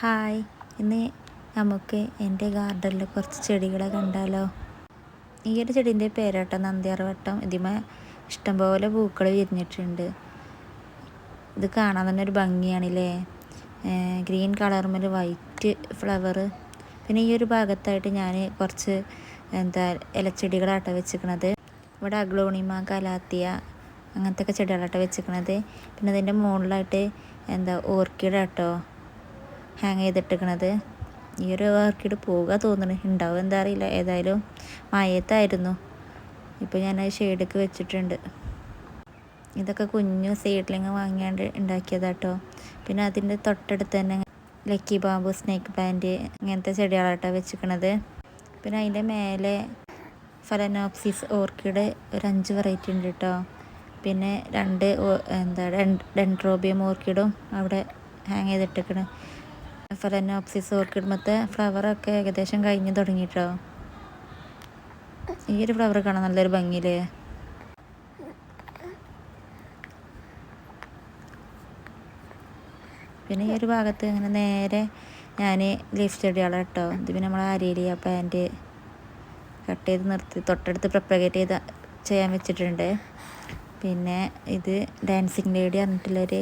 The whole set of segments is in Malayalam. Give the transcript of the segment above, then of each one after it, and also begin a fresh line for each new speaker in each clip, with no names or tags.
ഹായ്. ഇന്ന് നമുക്ക് എന്റെ ഗാർഡനിൽ കുറച്ച് ചെടികളെ കണ്ടാലോ? ഈ ഒരു ചെടീന്റെ പേരാട്ടോ നന്ദിയാർവട്ടം. ഇതിമേ ഇഷ്ടംപോലെ പൂക്കൾ വിരിഞ്ഞിട്ടുണ്ട്. ഇത് കാണാൻ തന്നെ ഒരു ഭംഗിയാണല്ലേ? ഗ്രീൻ കളറുമ്മൽ വൈറ്റ് ഫ്ലവർ. പിന്നെ ഈ ഒരു ഭാഗത്തായിട്ട് ഞാൻ കുറച്ച് എന്താ ഇലച്ചെടികളാട്ടോ വെച്ചിരിക്കണത്. ഇവിടെ അഗ്ലോണിമ കലാത്തിയ അങ്ങനത്തെ ഒക്കെ ചെടികളാട്ടോ വെച്ചിരിക്കണത്. പിന്നെ അതിന്റെ മുകളിലായിട്ട് എന്താ ഓർക്കിഡ് ആട്ടോ ഹാങ് ചെയ്തിട്ടിരിക്കണത്. ഈ ഒരു ഓർക്കിഡ് പോവുക തോന്നുന്നു ഉണ്ടാവും എന്താ അറിയില്ല. ഏതായാലും മയത്തായിരുന്നു ഇപ്പോൾ ഞാൻ ഷെയ്ഡൊക്കെ വെച്ചിട്ടുണ്ട്. ഇതൊക്കെ കുഞ്ഞു സീഡ്ലിങ് വാങ്ങിയാണ്ട് ഉണ്ടാക്കിയതാട്ടോ പിന്നെ അതിന്റെ തൊട്ടടുത്ത് തന്നെ ലക്കി ബാമ്പു സ്നേക്ക് പ്ലാന്റ് അങ്ങനത്തെ ചെടികളാട്ടോ വെച്ചിരിക്കണത് പിന്നെ അതിന്റെ മേലെ ഫലനോപ്സിസ് ഓർക്കിഡ് ഒരു അഞ്ച് വെറൈറ്റി ഉണ്ട് കേട്ടോ പിന്നെ രണ്ട് എന്താ എന്താ ഡെൻട്രോബിയം ഓർക്കിഡും അവിടെ ഹാങ് ചെയ്തിട്ടിരിക്കണ്. ഫലനോപ്സിസ് ഓർക്കിഡ് മറ്റേ ഫ്ലവറൊക്കെ ഏകദേശം കഴിഞ്ഞ് തുടങ്ങിയിട്ടോ ഈ ഒരു ഫ്ലവർ കാണാൻ നല്ലൊരു ഭംഗിയില്ലേ? പിന്നെ ഈ ഒരു ഭാഗത്ത് ഇങ്ങനെ നേരെ ഞാൻ ലീഫ് ചെടികളാണ് കേട്ടോ ഇത് പിന്നെ നമ്മൾ അരേലിയ പാന്റ് കട്ട് ചെയ്ത് നിർത്തി തൊട്ടടുത്ത് പ്രപ്പഗേറ്റ് ചെയ്ത് ചെയ്യാൻ വെച്ചിട്ടുണ്ട്. പിന്നെ ഇത് ഡാൻസിങ് ലേഡി പറഞ്ഞിട്ടുള്ളൊരു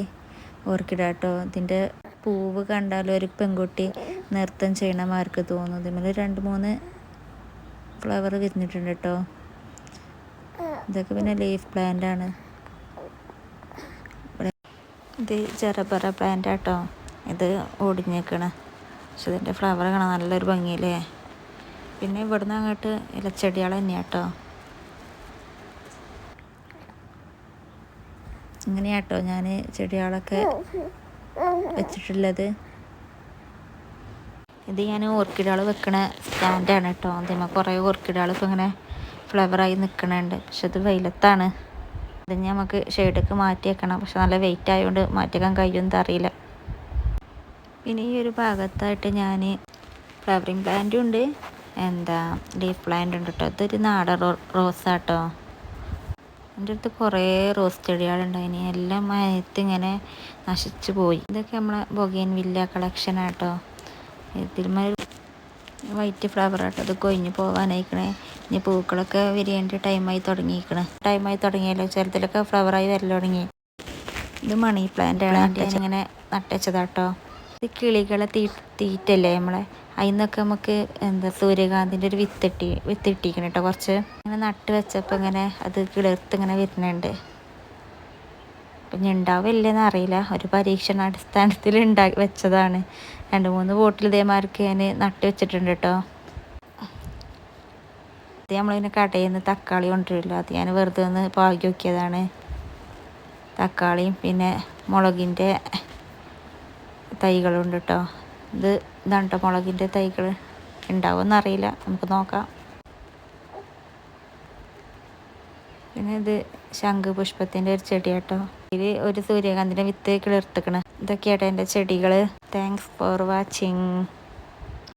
ഓർക്കിഡ് കേട്ടോ ഇതിന്റെ പൂവ് കണ്ടാൽ ഒരു പെൺകുട്ടി നൃത്തം ചെയ്യണ മാർക്ക് തോന്നും ഇതിൽ രണ്ട് മൂന്ന് ഫ്ലവർ വിരിഞ്ഞിട്ടുണ്ട് കേട്ടോ ഇതൊക്കെ പിന്നെ ലീഫ് പ്ലാന്റ് ആണ്. ഇത് ചെറപ്പറ പ്ലാന്റ് ആട്ടോ. ഇത് ഒടിഞ്ഞേക്കണ്. പക്ഷെ ഇതിന്റെ ഫ്ലവർ കാണാൻ നല്ലൊരു ഭംഗിയില്ലേ? പിന്നെ ഇവിടുന്ന് അങ്ങോട്ട് ഇലച്ചെടികൾ തന്നെയാണ് കേട്ടോ ഇങ്ങനെയാട്ടോ ഞാൻ ചെടികളൊക്കെ വെച്ചിട്ടുള്ളത്. ഇത് ഞാൻ ഓർക്കിഡുകൾ വെക്കണ സ്റ്റാൻഡാണ് കേട്ടോ. അതിന്മേൽ കുറേ ഓർക്കിഡുകൾ ഇപ്പോൾ ഇങ്ങനെ ഫ്ലവറായി നിൽക്കണുണ്ട് പക്ഷെ അത് വെയിലത്താണ്. ഇത് നമുക്ക് ഷെയ്ഡൊക്കെ മാറ്റി വെക്കണം. പക്ഷെ നല്ല വെയിറ്റ് ആയതുകൊണ്ട് മാറ്റിയേക്കാൻ കഴിയുമെന്ന് അറിയില്ല. പിന്നെ ഈ ഒരു ഭാഗത്തായിട്ട് ഞാൻ ഫ്ലവറിങ് പ്ലാന്റും ഉണ്ട്. എന്താ ലീഫ് പ്ലാന്റ് ഉണ്ട് കേട്ടോ. ഇതൊരു നാടൻ റോ റോസാട്ടോ. എന്റെ അടുത്ത് കുറേ റോസ് ചെടികളുണ്ടായിന് എല്ലാം മയത്ത് ഇങ്ങനെ നശിച്ചു പോയി. ഇതൊക്കെ നമ്മളെ ബൊഗേൻ വില്ല കളക്ഷൻ ആട്ടോ. ഇതിന്മേൽ വൈറ്റ് ഫ്ലവർ ആട്ടോ. അത് കൊഴിഞ്ഞ് പോകാനായിക്കണേ ഇനി പൂക്കളൊക്കെ വിരിയേണ്ട ടൈമായി തുടങ്ങിയിരിക്കണേ. ടൈമായി തുടങ്ങിയല്ലോ ചെറുതിലൊക്കെ ഫ്ലവറായി വരൽ തുടങ്ങി. ഇത് മണി പ്ലാന്റ് ഇങ്ങനെ നട്ടുവെച്ചതാട്ടോ ഇത് കിളികളെ തീ തീറ്റല്ലേ നമ്മളെ? അതിന്നൊക്കെ നമുക്ക് എന്താ സൂര്യകാന്തിന്റെ ഒരു വിത്തിട്ടി വിത്തിട്ടിരിക്കണം കേട്ടോ കുറച്ച്. ഇങ്ങനെ നട്ട് വെച്ചപ്പോൾ ഇങ്ങനെ അത് കിളിർത്ത് ഇങ്ങനെ വരുന്നുണ്ട്. അപ്പം ഇനി ഉണ്ടാവില്ലെന്ന് അറിയില്ല. ഒരു പരീക്ഷണാടിസ്ഥാനത്തിൽ ഉണ്ടാക്കി വെച്ചതാണ്. രണ്ട് മൂന്ന് ബോട്ടിൽ ഇതേമാർക്ക് ഞാൻ നട്ട് വെച്ചിട്ടുണ്ട് കേട്ടോ അത് നമ്മളിങ്ങനെ കടയിൽ നിന്ന് തക്കാളി കൊണ്ടുവരില്ല. അത് ഞാൻ വെറുതെ ഒന്ന് പാകി നോക്കിയതാണ്. തക്കാളിയും പിന്നെ മുളകിന്റെ തൈകളുണ്ട് കേട്ടോ ഇത് ഇതാണ് കേട്ടോ മുളകിന്റെ തൈകൾ ഉണ്ടാവുമെന്ന് അറിയില്ല നമുക്ക് നോക്കാം. പിന്നെ ഇത് ശംഖുപുഷ്പത്തിന്റെ ഒരു ചെടി കേട്ടോ ഇത് ഒരു സൂര്യകാന്തിന്റെ വിത്ത് കിളിർത്തിക്കണ്. ഇതൊക്കെയാട്ടോ എന്റെ ചെടികൾ താങ്ക്സ് ഫോർ വാച്ചിങ്